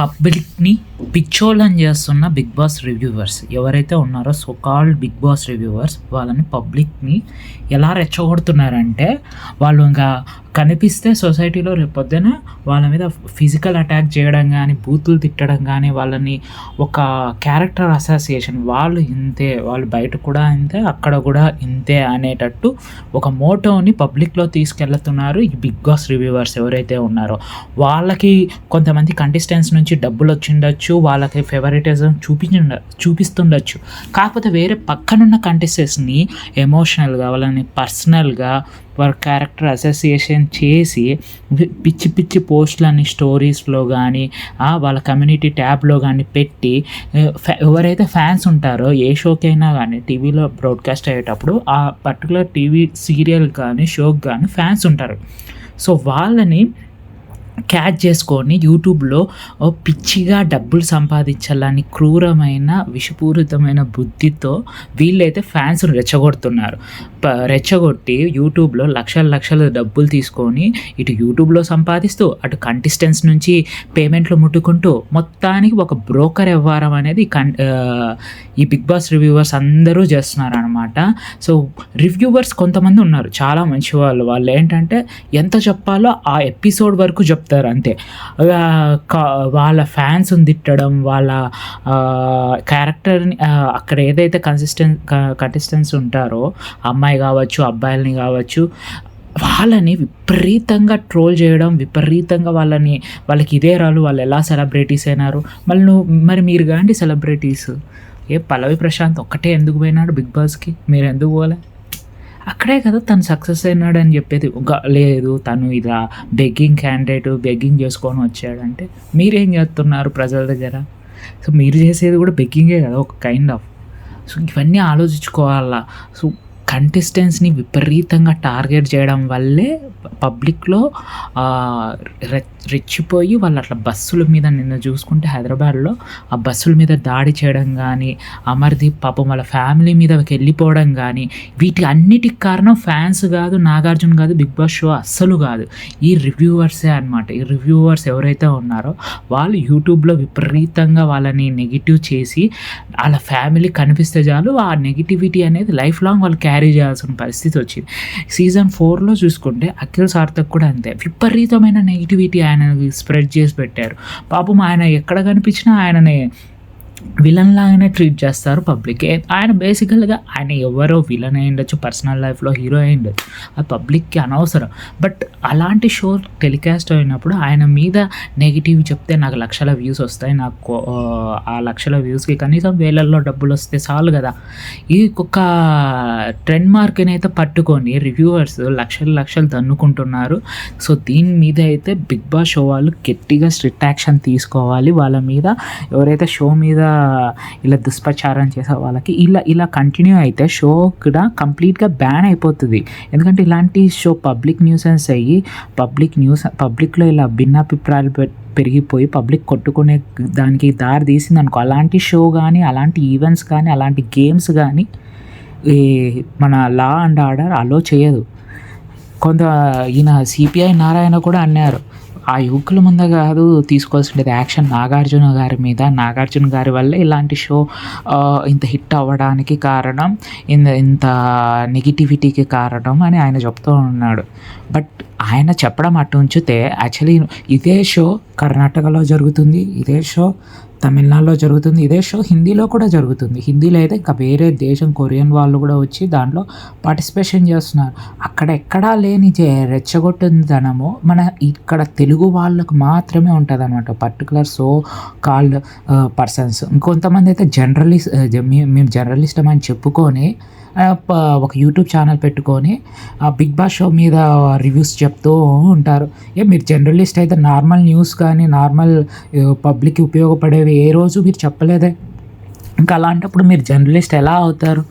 పబ్లిక్ని పిచ్చోళ్ళని చేస్తున్న big Boss reviewers ఎవరైతే ఉన్నారో so called Bigg Boss reviewers వాళ్ళని పబ్లిక్ని ఎలా రెచ్చగొడుతున్నారంటే వాళ్ళు ఇంకా కనిపిస్తే సొసైటీలో రేపొద్దున వాళ్ళ మీద ఫిజికల్ అటాక్ చేయడం కానీ బూతులు తిట్టడం కానీ వాళ్ళని ఒక క్యారెక్టర్ అసోసియేషన్ వాళ్ళు ఇంతే వాళ్ళు బయట కూడా ఇంతే అక్కడ కూడా ఇంతే అనేటట్టు ఒక మోటోని పబ్లిక్లో తీసుకెళ్తున్నారు ఈ బిగ్ బాస్ రివ్యూవర్స్ ఎవరైతే ఉన్నారో. వాళ్ళకి కొంతమంది కంటెస్టెంట్స్ నుంచి డబ్బులు వచ్చిండొచ్చు వాళ్ళకి ఫేవరెటిజం చూపించిండ చూపిస్తుండొచ్చు. కాకపోతే వేరే పక్కనున్న కంటెస్టెంట్స్ని ఎమోషనల్గా వాళ్ళని పర్సనల్గా వాళ్ళ క్యారెక్టర్ అసోసియేషన్ చేసి పిచ్చి పిచ్చి పోస్టులని స్టోరీస్లో కానీ వాళ్ళ కమ్యూనిటీ ట్యాబ్లో కానీ పెట్టి ఎవరైతే ఫ్యాన్స్ ఉంటారో ఏ షోకైనా కానీ టీవీలో బ్రాడ్కాస్ట్ అయ్యేటప్పుడు ఆ పర్టికులర్ టీవీ సీరియల్ కానీ షోకి కానీ ఫ్యాన్స్ ఉంటారు. సో వాళ్ళని క్యాచ్ చేసుకొని యూట్యూబ్లో పిచ్చిగా డబ్బులు సంపాదించాలని క్రూరమైన విషపూరితమైన బుద్ధితో వీళ్ళైతే ఫ్యాన్స్ను రెచ్చగొడుతున్నారు. రెచ్చగొట్టి యూట్యూబ్లో లక్షల లక్షల డబ్బులు తీసుకొని ఇటు యూట్యూబ్లో సంపాదిస్తూ అటు కంటెస్టెంట్స్ నుంచి పేమెంట్లు ముట్టుకుంటూ మొత్తానికి ఒక బ్రోకర్ వ్యవహారం అనేది కన్ ఈ బిగ్ బాస్ రివ్యూవర్స్ అందరూ చేస్తున్నారు అనమాట సో రివ్యూవర్స్ కొంతమంది ఉన్నారు. చాలా మంచి వాళ్ళు. వాళ్ళు ఏంటంటే ఎంత చెప్పాలో ఆ ఎపిసోడ్ వరకు చెప్తారు. అంతే. కా- వాళ్ళ ఫ్యాన్స్ తిట్టడం వాళ్ళ క్యారెక్టర్ని అక్కడ ఏదైతే కన్సిస్టెంట్ కంటెస్టెంట్స్ ఉంటారో అమ్మాయి కావచ్చు అబ్బాయిలని కావచ్చు వాళ్ళని విపరీతంగా ట్రోల్ చేయడం విపరీతంగా వాళ్ళని వాళ్ళకి ఇదే రాలు వాళ్ళు ఎలా సెలబ్రిటీస్ అయినారు. మళ్ళీ నువ్వు మరి మీరు కాండి సెలబ్రిటీస్ ఏ పల్లవి ప్రశాంత్ ఒక్కటే ఎందుకు పోయినాడు బిగ్ బాస్కి? మీరు ఎందుకు పోలే? అక్కడే కదా తను సక్సెస్ అయినాడు అని చెప్పేది. ఒక లేదు తను ఇలా బెగ్గింగ్ క్యాండిడేట్ బెగ్గింగ్ చేసుకొని వచ్చాడంటే మీరేం చేస్తున్నారు ప్రజల దగ్గర? సో మీరు చేసేది కూడా బెగ్గింగే కదా ఒక కైండ్ ఆఫ్ సో ఇవన్నీ ఆలోచించుకోవాలా? సో కంటెస్టెంట్స్ని విపరీతంగా టార్గెట్ చేయడం వల్లే పబ్లిక్లో రెచ్చిపోయి వాళ్ళు అట్లా బస్సుల మీద నిన్న చూసుకుంటే హైదరాబాద్లో ఆ బస్సుల మీద దాడి చేయడం కానీ అమర్దీప్ పాపం వాళ్ళ ఫ్యామిలీ మీద వెళ్ళిపోవడం కానీ వీటి అన్నిటికి కారణం ఫ్యాన్స్ కాదు నాగార్జున కాదు బిగ్ బాస్ షో అస్సలు కాదు. ఈ రివ్యూవర్సే అనమాట ఈ రివ్యూవర్స్ ఎవరైతే ఉన్నారో వాళ్ళు యూట్యూబ్లో విపరీతంగా వాళ్ళని నెగిటివ్ చేసి వాళ్ళ ఫ్యామిలీ కనిపిస్తే చాలు ఆ నెగిటివిటీ అనేది లైఫ్ లాంగ్ వాళ్ళు క్యారీ చేయాల్సిన పరిస్థితి వచ్చింది. సీజన్ ఫోర్లో చూసుకుంటే అఖిల్ సార్థక్ కూడా అంతే. విపరీతమైన నెగిటివిటీ ఆయన స్ప్రెడ్ చేసి పెట్టారు. పాపం ఆయన ఎక్కడ కనిపించినా ఆయనని విలన్ లాగానే ట్రీట్ చేస్తారు పబ్లిక్ ఆయన బేసికల్గా ఆయన ఎవరో విలన్ అయి ఉండొచ్చు పర్సనల్ లైఫ్లో హీరో అయి ఉండొచ్చు. అది పబ్లిక్కి అనవసరం. బట్ అలాంటి షో టెలికాస్ట్ అయినప్పుడు ఆయన మీద నెగిటివ్ చెప్తే నాకు లక్షల వ్యూస్ వస్తాయి. నాకు ఆ లక్షల వ్యూస్కి కనీసం వేలల్లో డబ్బులు వస్తే చాలు కదా. ఈ ఒక ట్రెండ్ మార్క్ని అయితే పట్టుకొని రివ్యూవర్స్ లక్షలు లక్షలు దన్నుకుంటున్నారు సో దీని మీద అయితే బిగ్ బాస్ షో వాళ్ళు గట్టిగా స్ట్రిక్ట్ యాక్షన్ తీసుకోవాలి. వాళ్ళ మీద ఎవరైతే షో మీద ఇలా దుష్ప్రచారం చేసే వాళ్ళకి ఇలా ఇలా కంటిన్యూ అయితే షో కూడా కంప్లీట్గా బ్యాన్ అయిపోతుంది. ఎందుకంటే ఇలాంటి షో పబ్లిక్ న్యూసెన్స్ అయ్యి పబ్లిక్ న్యూస్ పబ్లిక్లో ఇలా భిన్నాభిప్రాయాలు పె- పెరిగిపోయి పబ్లిక్ కొట్టుకునే దానికి దారి తీసింది అనుకో అలాంటి షో కానీ అలాంటి ఈవెంట్స్ కానీ అలాంటి గేమ్స్ కానీ ఈ మన లా అండ్ ఆర్డర్ అలో చేయదు. కొంత ఈయన సిపిఐ నారాయణ కూడా అన్నారు. ఆ యువకుల ముందు కాదు తీసుకోవాల్సిండేది యాక్షన్. నాగార్జున గారి మీద నాగార్జున గారి వల్ల ఇలాంటి షో ఇంత హిట్ అవ్వడానికి కారణం ఇంత ఇంత నెగిటివిటీకి కారణం అని ఆయన చెప్తూ ఉన్నాడు. బట్ ఆయన చెప్పడం అటు ఉంచితే యాక్చువల్లీ ఇదే షో కర్ణాటకలో జరుగుతుంది ఇదే షో తమిళనాడులో జరుగుతుంది ఇదే షో హిందీలో కూడా జరుగుతుంది. హిందీలో అయితే ఇంకా వేరే దేశం కొరియన్ వాళ్ళు కూడా వచ్చి దాంట్లో పార్టిసిపేషన్ చేస్తున్నారు. అక్కడ ఎక్కడా లేని రెచ్చగొట్టింది రెచ్చగొట్టిందనము మన ఇక్కడ తెలుగు వాళ్ళకు మాత్రమే ఉంటుంది అనమాట పర్టికులర్ సో కాల్డ్ పర్సన్స్ ఇంకొంతమంది అయితే జర్నలిస్ట్ uh, మేము జర్నలిస్ట్ అని చెప్పుకొని ఒక యూట్యూబ్ ఛానల్ పెట్టుకొని ఆ బిగ్ బాస్ షో మీద రివ్యూస్ చెప్తూ ఉంటారు. ఏ మీరు జర్నలిస్ట్ అయితే నార్మల్ న్యూస్ కానీ నార్మల్ పబ్లిక్కి ఉపయోగపడేవి ఏ రోజు మీరు చెప్పలేదే? ఇంకా అలాంటప్పుడు మీరు జర్నలిస్ట్ ఎలా అవుతారు?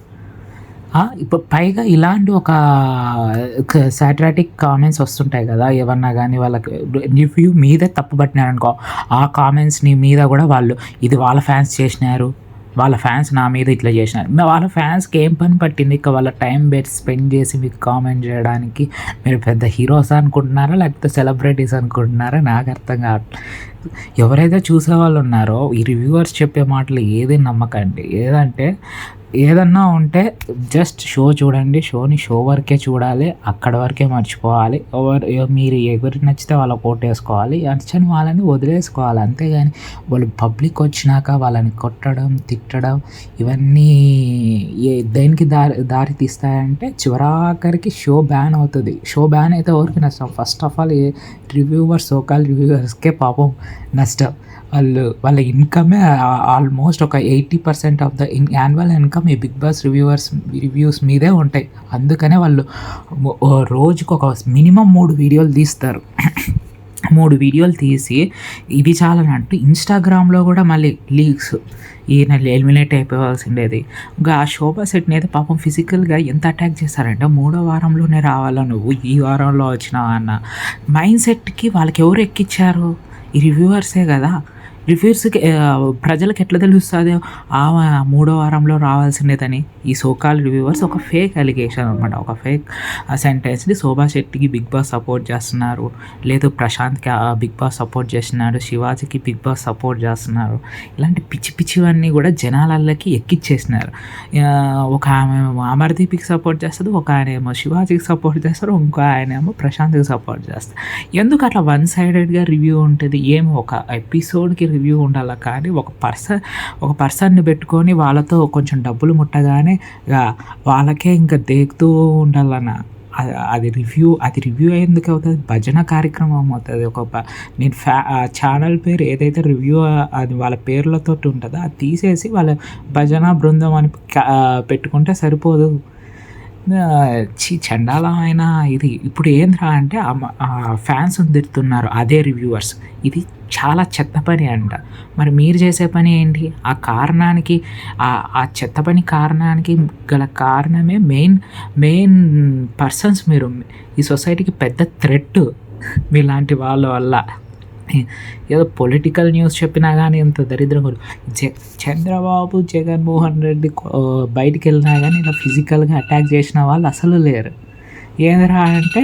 ఇప్పుడు పైగా ఇలాంటి ఒక సాటరాటిక్ కామెంట్స్ వస్తుంటాయి కదా ఏమన్నా కానీ వాళ్ళకి రివ్యూ మీదే తప్పు పట్టినారనుకో ఆ కామెంట్స్ని మీద కూడా వాళ్ళు ఇది వాళ్ళ ఫ్యాన్స్ చేసినారు. వాళ్ళ ఫ్యాన్స్ నా మీద ఇట్లా చేసినారు. వాళ్ళ ఫ్యాన్స్కి ఏం పని పట్టింది? ఇక వాళ్ళ టైం బెట్ స్పెండ్ చేసి మీకు కామెంట్ చేయడానికి మీరు పెద్ద హీరోస్ అనుకుంటున్నారా? లేకపోతే సెలబ్రిటీస్ అనుకుంటున్నారా? నాకు అర్థం కావట్లేదు ఎవరైతే చూసే వాళ్ళు ఉన్నారో ఈ రివ్యూవర్స్ చెప్పే మాటలు ఏది నమ్మకండి. ఏదంటే ఏదన్నా ఉంటే జస్ట్ షో చూడండి. షోని షో వరకే చూడాలి. అక్కడ వరకే మర్చిపోవాలి. ఎవరు మీరు ఎవరికి నచ్చితే వాళ్ళ ఓటు వేసుకోవాలి. నచ్చని వాళ్ళని వదిలేసుకోవాలి. అంతేగాని వాళ్ళు పబ్లిక్ వచ్చినాక వాళ్ళని కొట్టడం తిట్టడం ఇవన్నీ ఏ దేనికి దారి దారి తీస్తాయంటే చివరాఖరికి షో బ్యాన్ అవుతుంది. షో బ్యాన్ అయితే ఎవరికి నష్టం? First of all reviewers so called రివ్యూవర్స్కే పాపం. నష్టం. వాళ్ళు వాళ్ళ ఇన్కమే ఆల్మోస్ట్ ఒక eighty percent of the in annual income ఈ బిగ్ బాస్ రివ్యూవర్స్ రివ్యూస్ మీదే ఉంటాయి. అందుకనే వాళ్ళు రోజుకు ఒక మినిమం మూడు వీడియోలు తీస్తారు. మూడు వీడియోలు తీసి ఇది అంటూ ఇన్స్టాగ్రామ్లో కూడా మళ్ళీ లీక్స్. ఈయన ఎలిమినేట్ అయిపోవాల్సిండేది. ఇంకా ఆ శోభా సెట్ని అయితే పాపం ఫిజికల్గా ఎంత అటాక్ చేస్తారంటే మూడో వారంలోనే రావాలా నువ్వు? ఈ వారంలో వచ్చినావు అన్న మైండ్ సెట్కి వాళ్ళకి ఎవరు ఎక్కిచ్చారు? ఈ రివ్యూవర్సే కదా? రివ్యూస్కి ప్రజలకు ఎట్లా తెలుస్తుంది? ఆ మూడో వారంలో రావాల్సిందేదని ఈ సోకాల్ రివ్యూవర్స్ ఒక ఫేక్ అలిగేషన్ అనమాట ఒక ఫేక్ సెంటెన్స్ని శోభా శెట్టికి బిగ్ బాస్ సపోర్ట్ చేస్తున్నారు. లేదు ప్రశాంత్కి బిగ్ బాస్ సపోర్ట్ చేస్తున్నారు. శివాజీకి బిగ్ బాస్ సపోర్ట్ చేస్తున్నారు. ఇలాంటి పిచ్చి పిచ్చివన్నీ కూడా జనాలకి ఎక్కిచ్చేసినారు. ఒక ఆమె ఏమో అమర్దీప్కి సపోర్ట్ చేస్తుంది ఒక ఆయన ఏమో శివాజీకి సపోర్ట్ చేస్తారు ఇంకో ఆయన ఏమో ప్రశాంత్కి సపోర్ట్ చేస్తారు. ఎందుకు అట్లా వన్ సైడెడ్గా రివ్యూ ఉంటుంది? ఏమో ఒక ఎపిసోడ్కి రివ్యూ ఉండాలి? కానీ ఒక పర్సన్ ఒక పర్సన్ని పెట్టుకొని వాళ్ళతో కొంచెం డబ్బులు ముట్టగానే ఇక వాళ్ళకే ఇంకా దేగుతూ ఉండాలన్న. అది- రివ్యూ అది రివ్యూ ఎందుకు అవుతుంది? భజన కార్యక్రమం అవుతుంది. ఒక నేను ఫ్యా ఛానల్ పేరు ఏదైతే రివ్యూ అది వాళ్ళ పేర్లతో ఉంటుందో అది తీసేసి వాళ్ళ భజన బృందం అని పెట్టుకుంటే సరిపోదు. చి చండాలమైన ఇది. ఇప్పుడు ఏంద్రా అంటే ఆ- ఫ్యాన్స్ తిడుతున్నారు అదే రివ్యూవర్స్. ఇది చాలా చెత్త పని అంట. మరి మీరు చేసే పని ఏంటి? ఆ కారణానికి ఆ ఆ చెత్త పని కారణానికి గల కారణమే మెయిన్ మెయిన్ పర్సన్స్ మీరు. ఈ సొసైటీకి పెద్ద థ్రెట్ మీలాంటి వాళ్ళ వల్ల. ఏదో పొలిటికల్ న్యూస్ చెప్పినా కానీ ఇంత దరిద్రం కూడా జ చంద్రబాబు జగన్మోహన్ రెడ్డి బయటికి వెళ్ళినా కానీ ఇలా ఫిజికల్గా అటాక్ చేసిన వాళ్ళు అసలు లేరు. ఏందిరా అంటే